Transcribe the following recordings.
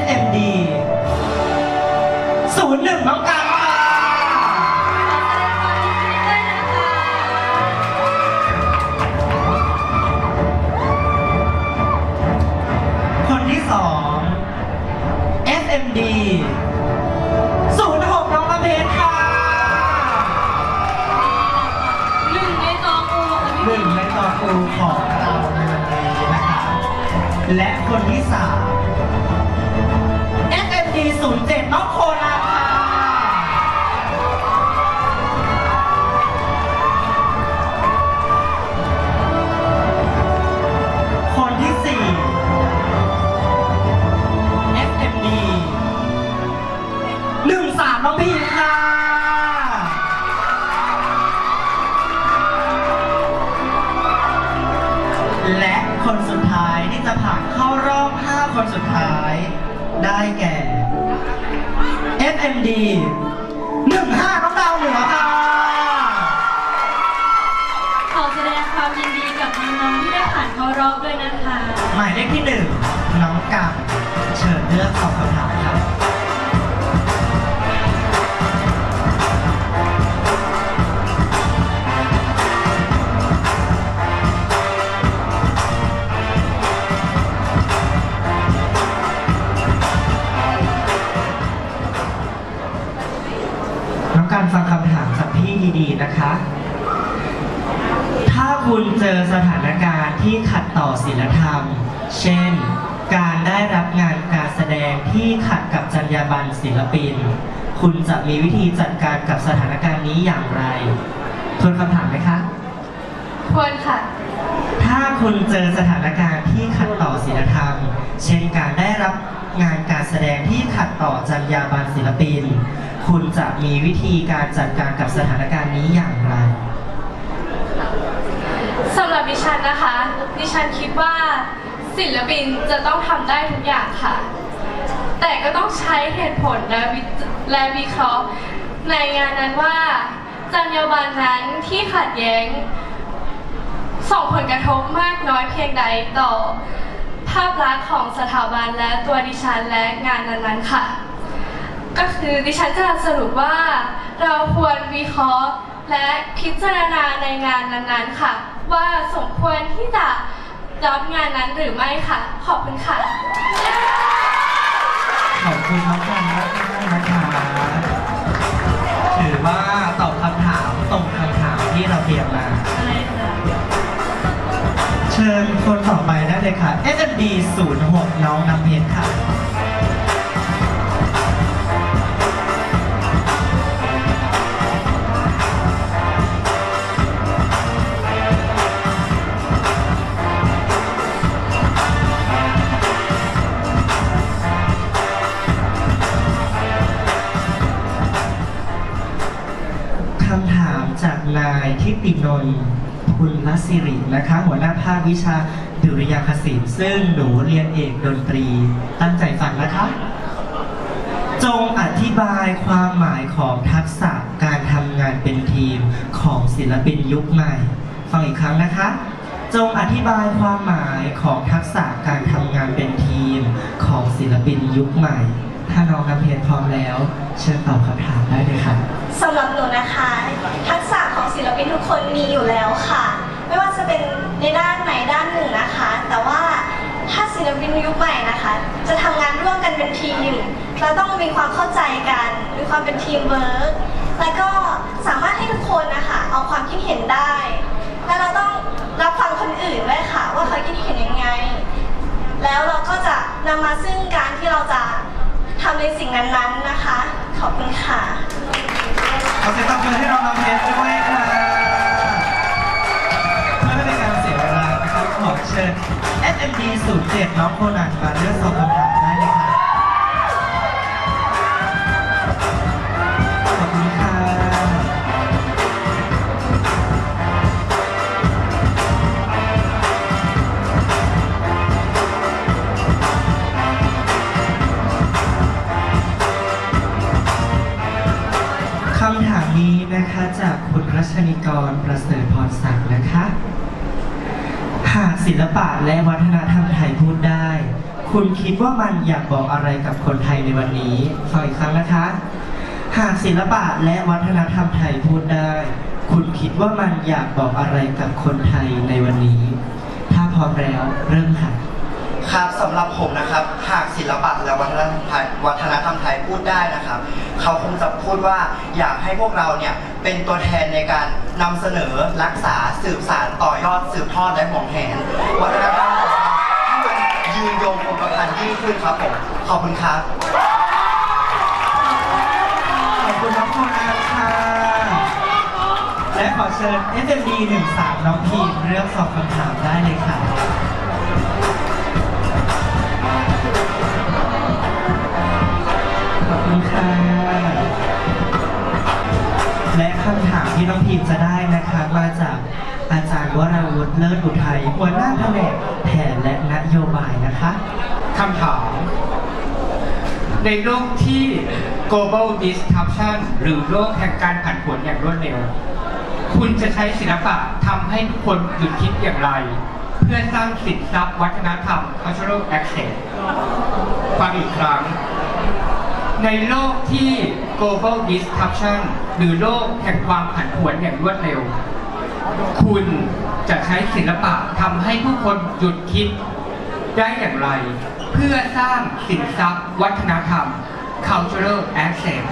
SMD ศูนย์หนึ่งน้องกันค่ะคนที่สอง SMD ศูนย์หกน้องละเพชรค่ะหนึ่งในจอกูค่ะหนึ่งในตอครูของเราในวันนี้นะคะ และคนที่สาม น้องกับเชิญเลือกตอบคำถามครับน้องการฟังคำถามจากพี่ดีๆนะคะ ถ้าคุณเจอสถานการณ์ที่ขัดต่อศีลธรรม เช่น ได้รับงานการแสดงที่ขัดกับจรรยาบรรณศิลปิน คุณจะมีวิธีจัดการกับสถานการณ์นี้อย่างไรทวนคำถามไหมคะ ควรค่ะ ถ้าคุณเจอสถานการณ์ที่ขัดต่อศีลธรรม เช่นการได้รับงานการแสดงที่ขัดต่อจรรยาบรรณศิลปิน คุณจะมีวิธีการจัดการกับสถานการณ์นี้อย่างไรสำหรับดิฉันนะคะ ดิฉันคิดว่า ศิลปินจะต้องทำได้ทุกอย่างค่ะ แต่ก็ต้องใช้เหตุผลและวิและวิเคราะห์ในงานนั้นว่าจรรยาบรรณนั้นที่ขัดแย้ง ส่งผลกระทบมากน้อยเพียงใดต่อ ภาพลักษณ์ของสถาบันและตัวดิฉันและงานนั้นๆค่ะ ก็คือดิฉันจะสรุปว่า เราควรวิเคราะห์และพิจารณาในงานนั้นๆค่ะ ว่าสมควรที่จะ รับงานนั้นหรือไม่ค่ะ ขอบคุณค่ะ ขอบคุณน้องกันมากๆนะคะถือว่าตอบคำถามตรงคำถามที่เราเตรียมมา เชิญคนต่อไปได้เลยค่ะ SMD 06 น้องน้ำเพชรค่ะ ตินนท์พุลศิรินะคะหัวหน้าภาควิชาดุริยางคศิลป์ซึ่งหนูเรียนเอกดนตรีตั้งใจฟังนะคะ จงอธิบายความหมายของทักษะการทำงานเป็นทีมของศิลปินยุคใหม่ ฟังอีกครั้งนะคะจงอธิบายความหมายของทักษะการทำงานเป็นทีมของศิลปินยุคใหม่ ถ้าน้องน้ำเพชรพร้อมแล้ว เชิญตอบคำถามได้เลยค่ะสำหรับหนูนะคะ ทักษะของศิล ปินทุกคนมีอยู่แล้วค่ะ ไม่ว่าจะเป็นในด้านไหนด้านหนึ่งนะคะ แต่ว่าถ้าศิลปินยุคใหม่นะคะ จะทำงานร่วมกันเป็นทีมเราต้องมีความเข้าใจกันมีความเป็นทีมเวิร์กแล้วก็สามารถให้ทุกคนนะคะเอาความคิดเห็นได้ และเราต้องรับฟังคนอื่นด้วยค่ะ ว่าเขาคิดเห็นยังไง แล้วเราก็จะนำมาซึ่งการที่เราจะทำในสิ่งนั้นๆนะคะ ขอบคุณค่ะขอเสียงตบมือให้น้องน้ำเพชรด้วยค่ะ เชิญ SMD 07น้องโคนันมาเลือกตอบคำถามได้เลยค่ะขอบคุณค่ะคำถามนี้นะคะจากคุณรัชนิกรประเสริฐพรศักดิ์ ศิลปะและวัฒนธรรมไทยพูดได้ คุณคิดว่ามันอยากบอกอะไรกับคนไทยในวันนี้ฟังอีกครั้งนะคะ หากศิลปะและวัฒนธรรมไทยพูดได้ คุณคิดว่ามันอยากบอกอะไรกับคนไทยในวันนี้ ถ้าพร้อมแล้วเริ่มค่ะ ครับสำหรับผมนะครับ หากศิลปะและวัฒนธรรมไทยวัฒนธรรมไทยพูดได้นะครับ เขาคงจะพูดว่าอยากให้พวกเราเนี่ยเป็นตัวแทนในการนำเสนอรักษาสืบสานต่อยอดสืบทอดและหวงแหนวัฒนธรรมของเราให้มันยืนยงคงกระพันยิ่งขึ้นครับผมขอบคุณครับ ขอบคุณน้องโคนาค่ะ และขอเชิญ FMD 13น้องพีมเลือกสอบคำถามได้เลยค่ะ ขอบคุณค่ะ และคำถามที่น้องพีมจะได้นะคะมาจากอาจารย์วราวุฒิเลิศอุทัยหัวหน้าแผนกแผนและนโยบายนะคะคำถาม ในโลกที่ global disruption หรือโลกแห่งการผันผวนอย่างรวดเร็ว คุณจะใช้ศิลปะทำให้ทุกคนหยุดคิดอย่างไร เพื่อสร้างสิ นทรัพย์วัฒนธรรม cultural access ฟังอีกครั้ง ในโลกที่ global disruption หรือโลกแห่งความผันผวนอย่างรวดเร็ว คุณจะใช้ศิลปะทำให้ผู้คนหยุดคิดได้อย่างไร เพื่อสร้างสินทรัพย์ วัฒนธรรม cultural access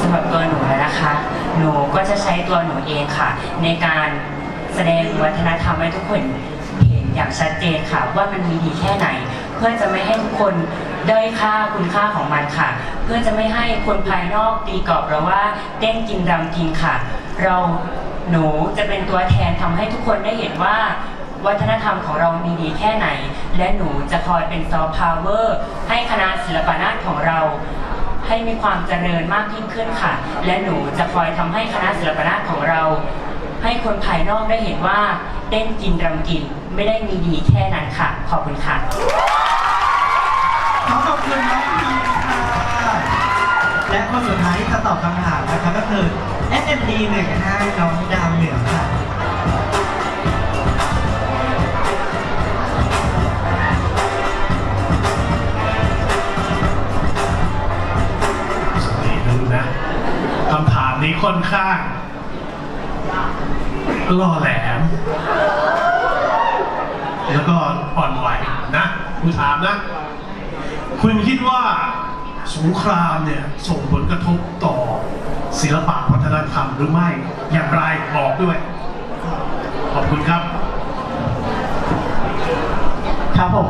สำหรับตัวหนูนะคะ หนูก็จะใช้ตัวหนูเองค่ะ ในการ แสดงวัฒนธรรมให้ทุกคนเห็นอย่างชัดเจนค่ะว่ามันมีดีแค่ไหน เพื่อจะไม่ให้ทุกคนด้อยค่าคุณค่าของมันค่ะ เพื่อจะไม่ให้คนภายนอกตีกรอบเราว่าเต้นกินรำกินค่ะ เราหนูจะเป็นตัวแทนทำให้ทุกคนได้เห็นว่าวัฒนธรรมของเรามีดีแค่ไหน และหนูจะคอยเป็นซอฟต์พาวเวอร์ให้คณะศิลปนาฏของเรา ให้มีความเจริญมากยิ่งขึ้นค่ะ และหนูจะคอยทำให้คณะศิลปนาฏของเรา ให้คนภายนอกได้เห็นว่าเต้นกินรำกินไม่ได้มีดีแค่นั้นค่ะ ขอบคุณค่ะ ขอขอบคุณน้องพีค่ะ และคนสุดท้ายที่จะตอบคำถามนะคะก็คือ SMD 15น้องดาวเหนือค่ะ สวัสดีนะลูกนะคำถามนี้ค่อนข้าง ล่อแหลม แล้วก็อ่อนไหวนะคุณถามนะ คุณคิดว่าสงครามเนี่ยส่งผลกระทบต่อศิลปะวัฒนธรรมหรือไม่ อย่างไรบอกด้วย ขอบคุณครับ ครับผม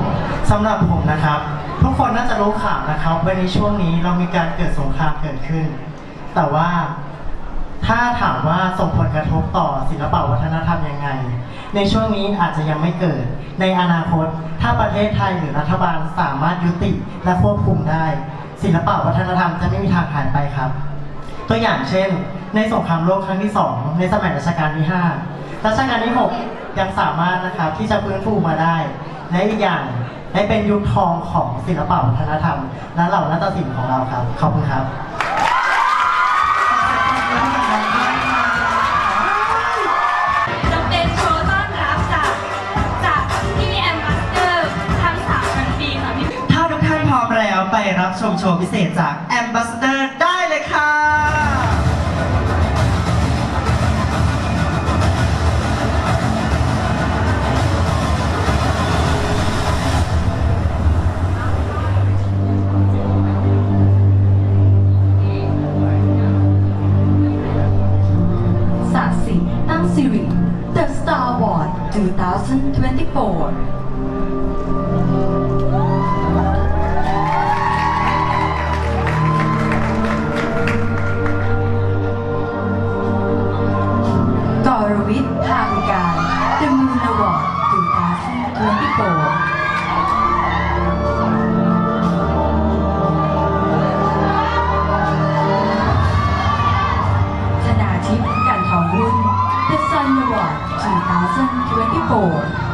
สำหรับผมนะครับ ทุกคนน่าจะรู้ข่าวนะครับว่าในช่วงนี้เรามีการเกิดสงครามเกิดขึ้น แต่ว่า ถ้าถามว่าส่งผลกระทบต่อศิลปวัฒนธรรมยังไง ในช่วงนี้อาจจะยังไม่เกิด ในอนาคต ถ้าประเทศไทยหรือรัฐบาลสามารถยุติและควบคุมได้ ศิลปวัฒนธรรมจะไม่มีทางหายไปครับ ตัวอย่างเช่น ในสงครามโลกครั้งที่ 2 ในสมัยรัชกาลที่ 5 รัชกาลที่ 6 ยังสามารถนะครับที่จะฟื้นฟูมาได้ และอีกอย่างได้เป็นยุคทองของศิลปวัฒนธรรม และเหล่านาฏศิลป์ของเราครับ ขอบคุณครับ รับชมโชว์พิเศษจาก Ambassador ได้เลยค่ะศาสิตั้งสิริ The Star Award 2024 2024.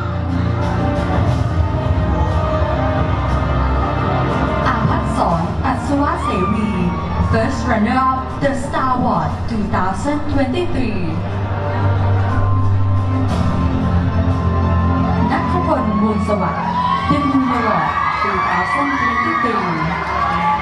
first runner-up the Star Wars 2023 นักพลมูลสวัสดิ์ดิมูลวอร์2023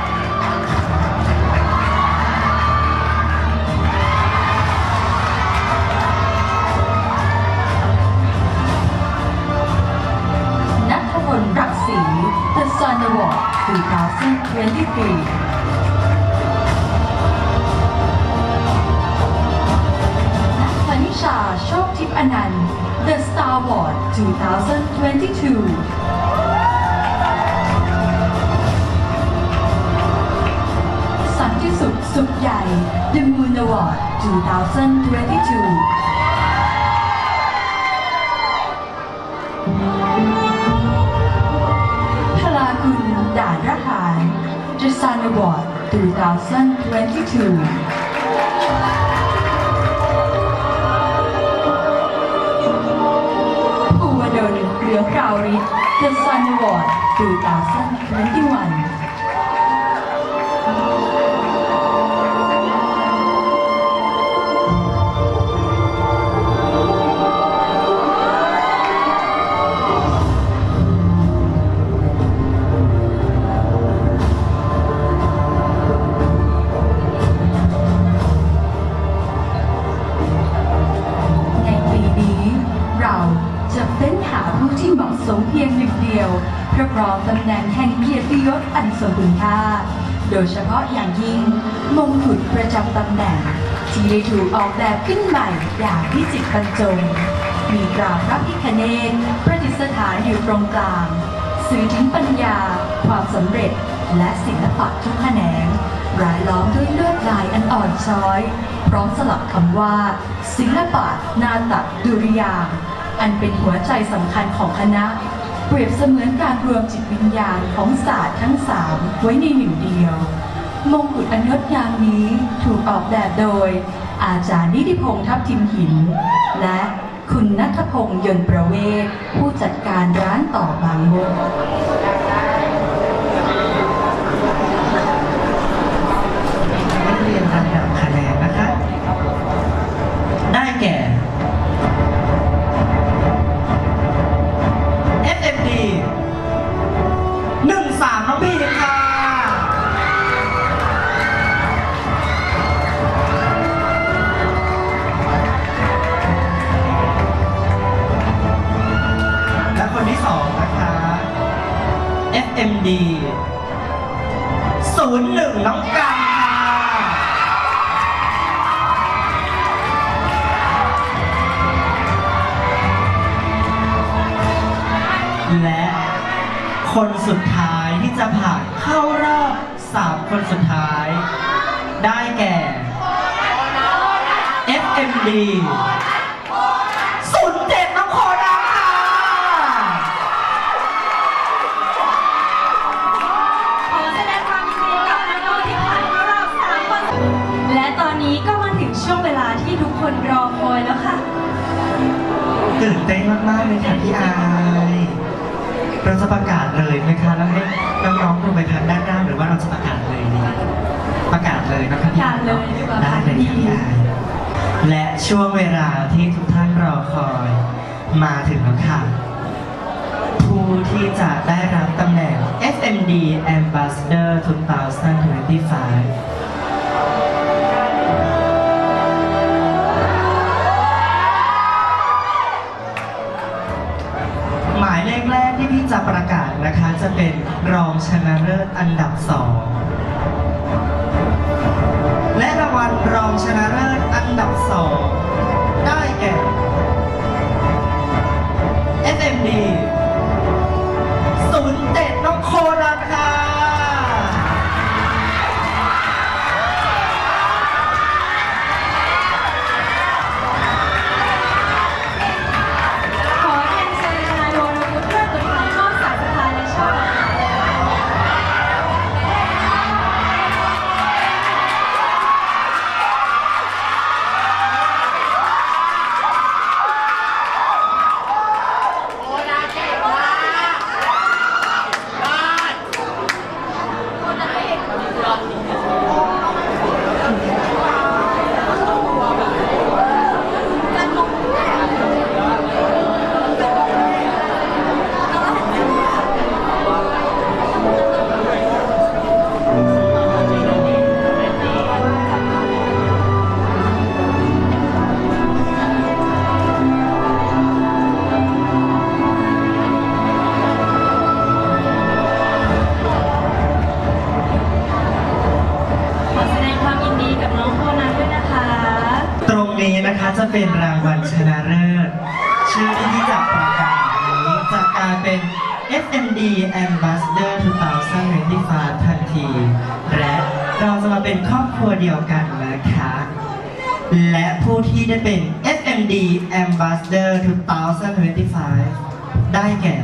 Sun Award 2023นัทธนิชาโชคทิพย์อนันต์ The Star Award 2022สันติสุขสุขใหญ่ The Moon Award 2022 2022ภูวดนเรืองราวฤทธิ์ The Sun Award 2021 ยิ่ง มงกุฎประจำตำแหน่ง ที่ได้ถูกออกแบบขึ้นใหม่อย่างพิจิตรบรรจง มีกราบพระพิคเนศประดิษฐานอยู่ตรงกลาง สื่อถึงปัญญา ความสำเร็จ และศิลปะทุกแขนงรายล้อมด้วยลวดลายอันอ่อนช้อย พร้อมสลับคำว่า ศิลปะนาตดุริยางอันเป็นหัวใจสำคัญของคณะ เปรียบเสมือนการรวมจิตวิญญาณของศาสตร์ทั้งสามไว้ในหนึ่งเดียว มงกุฎอันยศยามนี้ถูกออกแบบโดย อาจารย์นิติพงษ์ทับทิมหิน และคุณนัทพงษ์ยนต์ประเวศผู้จัดการร้านต่อบางมด FMD ศูนย์หนึ่งน้องกันค่ะและคนสุดท้ายที่จะผ่านเข้ารอบสามคนสุดท้าย ได้แก่ FMD เต้นมากๆเลยค่ะพี่อายเราจะประกาศเลยไหมคะแล้วให้น้องๆลงไปพักด้านล่างหรือว่าเราจะประกาศเลยดีประกาศเลยนะคะพี่อายประกาศเลยดีกว่าได้เลยค่ะพี่อายและช่วงเวลาที่ทุกท่านรอคอยมาถึงแล้วค่ะ ผู้ที่จะได้รับตำแหน่ง FMD Ambassador 2025 จะเป็นรองชนะเลิศอันดับสองและรางวัลรองชนะเลิศอันดับสอง เป็น FMD Ambassador 2025 ทันที และเราจะมาเป็นครอบครัวเดียวกันนะคะ และผู้ที่ได้เป็น FMD Ambassador 2025 ได้แก่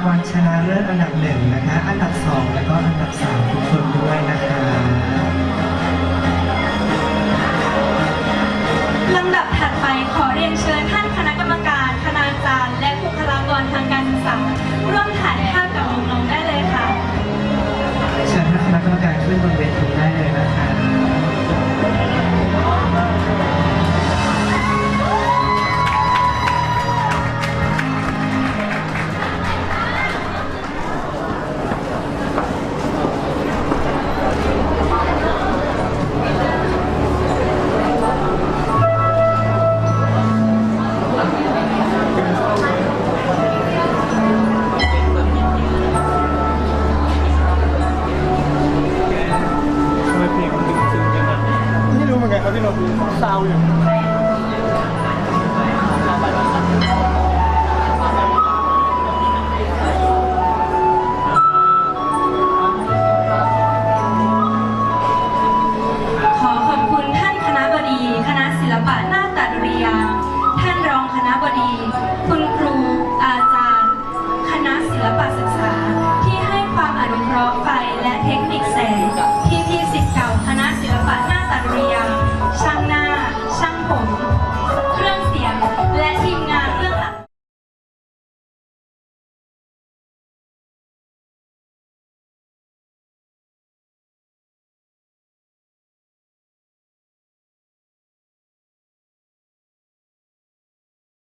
างวัลชนะเลิศอันดับหนึ่งนะคะ อันดับสองแล้วก็อันดับสามทุกคนด้วยนะคะลำดับถัดไปขอเรียนเชิญท่านคณะกรรมการ คณาจารย์ และบุคลากรทางการศึกษาร่วมถ่ายภาพกับน้องๆได้เลยค่ะ เชิญท่านคณะกรรมการขึ้นบนเวทีได้เลยนะคะ